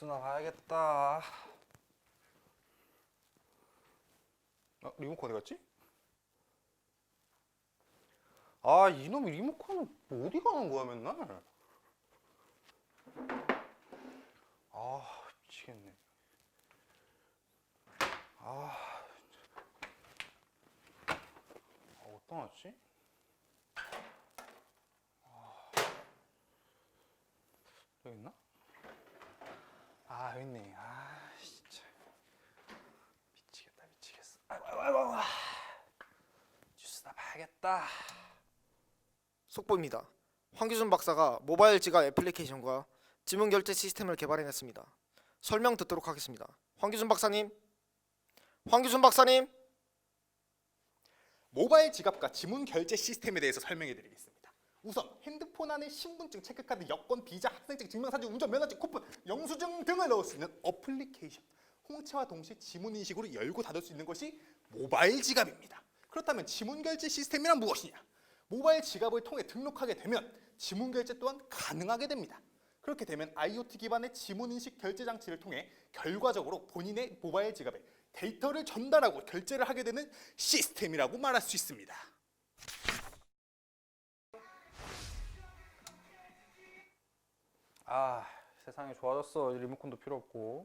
뉴스나 봐야겠다. 아, 리모컨 어디 갔지? 아, 이놈의 리모컨은 어디 가는 거야, 맨날? 아, 미치겠네. 아, 아 어디다 놨지? 아, 여기 있나? 아, 여기 있네. 아, 진짜. 미치겠다, 미치겠어. 아이고, 아이고, 아이고, 아이고. 뉴스나 봐야겠다. 속보입니다. 황규준 박사가 모바일 지갑 애플리케이션과 지문 결제 시스템을 개발해냈습니다. 설명 듣도록 하겠습니다. 황규준 박사님, 황규준 박사님. 모바일 지갑과 지문 결제 시스템에 대해서 설명해 드리겠습니다. 우선 핸드폰 안에 신분증, 체크카드, 여권, 비자, 학생증, 증명사진, 운전면허증, 쿠폰, 영수증 등을 넣을 수 있는 어플리케이션. 홍채와 동시에 지문 인식으로 열고 닫을 수 있는 것이 모바일 지갑입니다. 그렇다면 지문 결제 시스템이란 무엇이냐? 모바일 지갑을 통해 등록하게 되면 지문 결제 또한 가능하게 됩니다. 그렇게 되면 IoT 기반의 지문 인식 결제 장치를 통해 결과적으로 본인의 모바일 지갑에 데이터를 전달하고 결제를 하게 되는 시스템이라고 말할 수 있습니다. 아, 세상이 좋아졌어. 리모컨도 필요 없고.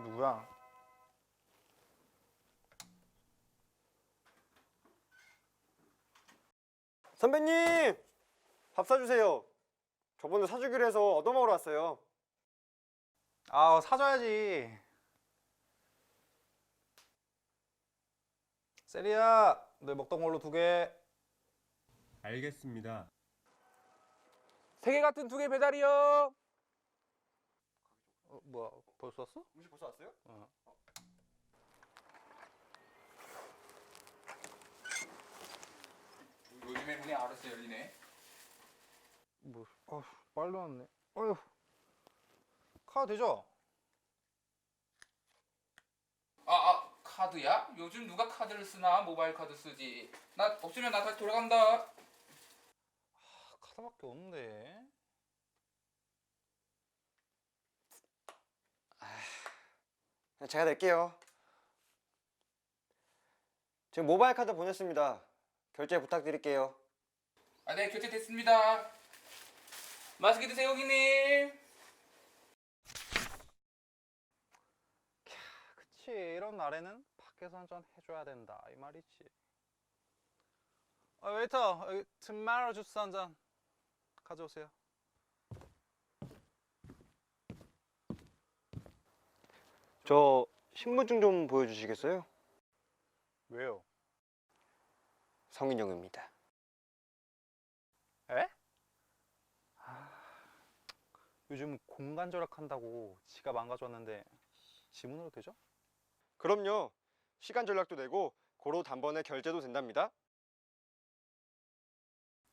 누구야? 선배님 밥 사주세요. 저번에 사주기로 해서 얻어먹으러 왔어요. 아, 사줘야지. 세리야, 너 먹던 걸로 두 개. 알겠습니다. 세 개 같은 두 개 배달이요. 어, 뭐야, 벌써 왔어? 음식 벌써 왔어요? 어. 요즘에 문이 알아서 열리네. 뭐, 어, 빨리 왔네. 어휴. 카드 되죠? 아, 아 카드야? 요즘 누가 카드를 쓰나? 모바일 카드 쓰지. 나 없으면 나 다시 돌아간다. 아, 카드밖에 없는데. 제가 낼게요. 지금 모바일 카드 보냈습니다. 결제 부탁드릴게요. 아, 네 결제 됐습니다. 맛있게 드세요, 고객님. 그치, 이런 날에는 밖에서 한잔 해줘야 된다. 이 말이지. 아, 웨이터, 여기 트마로 주스 한잔 가져오세요. 저 신분증 좀 보여주시겠어요? 왜요? 성인용입니다. 에? 아, 요즘 공간 절약한다고 지갑 안 가져왔는데 지문으로 되죠? 그럼요. 시간 전략도 되고 고로 단번에 결제도 된답니다.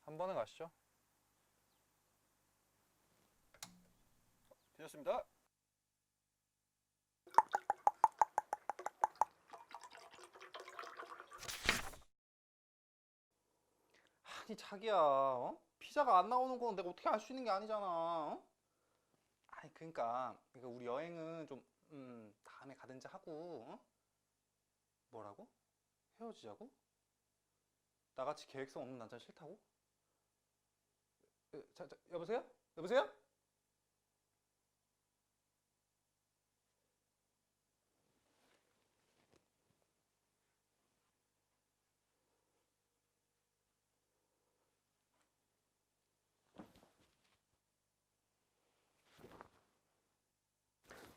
한 번에 가시죠. 되셨습니다. 아니 자기야, 어? 피자가 안 나오는 건 내가 어떻게 알 수 있는 게 아니잖아. 어? 아니 그러니까 이거 우리 여행은 좀 음, 다음에 가든지 하고 어? 뭐라고? 헤어지자고? 나같이 계획성 없는 남자 싫다고? 어, 자, 자, 여보세요? 여보세요?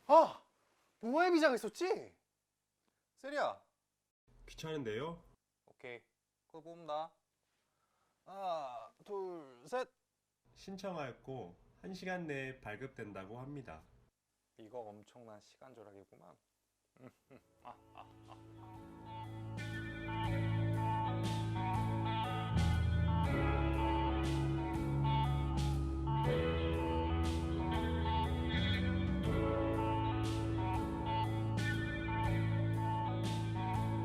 아! 모바일 비자가 있었지? 세리야 귀찮은데요? 오케이 그거 뽑는다 하나 둘 셋 신청하였고 1시간 내에 발급된다고 합니다. 이거 엄청난 시간 절약이구만 아,